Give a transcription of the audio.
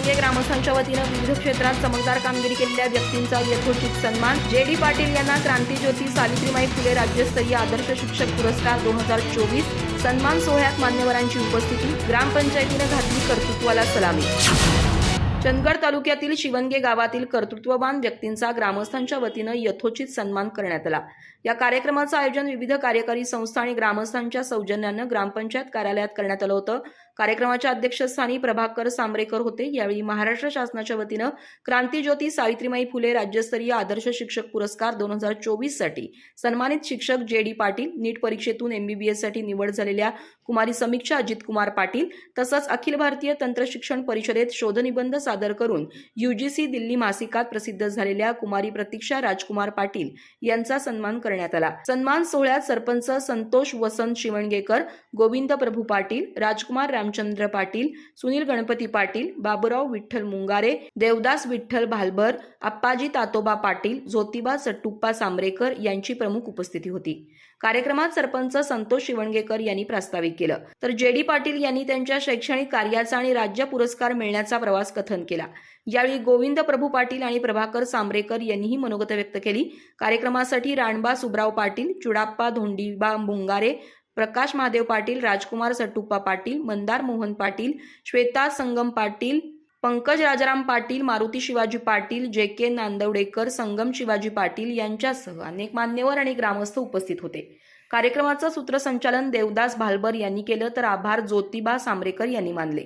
शिवंगे ग्रामस्थांच्या वतीनं विविध क्षेत्रात चमकदार कामगिरी केलेल्या व्यक्तींचा यथोचित सन्मान. जे डी पाटील यांना क्रांतीज्योती सावित्रीबाई फुले राज्यस्तरीय आदर्श शिक्षक पुरस्कार दोन हजार चोवीस. सन्मान सोहळ्यात मान्यवरांची उपस्थिती. ग्रामपंचायतीनं घातली कर्तृत्वाला सलामी. चंदगड तालुक्यातील शिवणगे गावातील कर्तृत्ववान व्यक्तींचा ग्रामस्थांच्या वतीनं यथोचित सन्मान करण्यात आला. या कार्यक्रमाचं आयोजन विविध कार्यकारी संस्था आणि ग्रामस्थांच्या सौजन्यानं ग्रामपंचायत कार्यालयात करण्यात आलं होतं. कार्यक्रमाच्या अध्यक्षस्थानी प्रभाकर सांबरेकर होते. यावेळी महाराष्ट्र शासनाच्या वतीनं क्रांतीज्योती सावित्रीमाई फुले राज्यस्तरीय आदर्श शिक्षक पुरस्कार दोन हजार चोवीससाठी सन्मानित शिक्षक जे डी पाटील नीट परीक्षेतून एमबीबीएससाठी निवड झालेल्या कुमारी समीक्षा अजितकुमार पाटील तसंच अखिल भारतीय तंत्र शिक्षण परिषदेत शोधनिबंध सादर करून युजीसी दिल्ली मासिकात प्रसिद्ध झालेल्या कुमारी प्रतीक्षा राजकुमार पाटील यांचा सन्मान करण्यात आला. सन्मान सोहळ्यात सरपंच संतोष वसंत शिवणगेकर गोविंद प्रभू पाटील राजकुमार रामचंद्र पाटील सुनील गणपती पाटील बाबुराव विठ्ठल मुंगारे देवदास विठ्ठल भालभर आप्पाजी तातोबा पाटील ज्योतिबा सट्टुप्पा सांबरेकर यांची प्रमुख उपस्थिती होती. कार्यक्रमात सरपंच संतोष शिवणगेकर यांनी प्रास्ताविक केलं. तर जे डी पाटील यांनी त्यांच्या शैक्षणिक कार्याचा आणि राज्य पुरस्कार मिळण्याचा प्रवास कथन केला. यावेळी गोविंद प्रभू पाटील आणि प्रभाकर सांबरेकर यांनीही मनोगत व्यक्त केली. कार्यक्रमासाठी राणबा सुब्राव पाटील चुडाप्पा धोंडीबा भुंगारे प्रकाश महादेव पाटील राजकुमार सट्टुप्पा पाटील मंदार मोहन पाटील श्वेता संगम पाटील पंकज राजाराम पाटील मारुती शिवाजी पाटील जे के नांदवडेकर संगम शिवाजी पाटील यांच्यासह अनेक मान्यवर आणि ग्रामस्थ उपस्थित होते. कार्यक्रमाचं सूत्रसंचालन देवदास भालबर यांनी केलं तर आभार ज्योतिबा सांबरेकर यांनी मानले.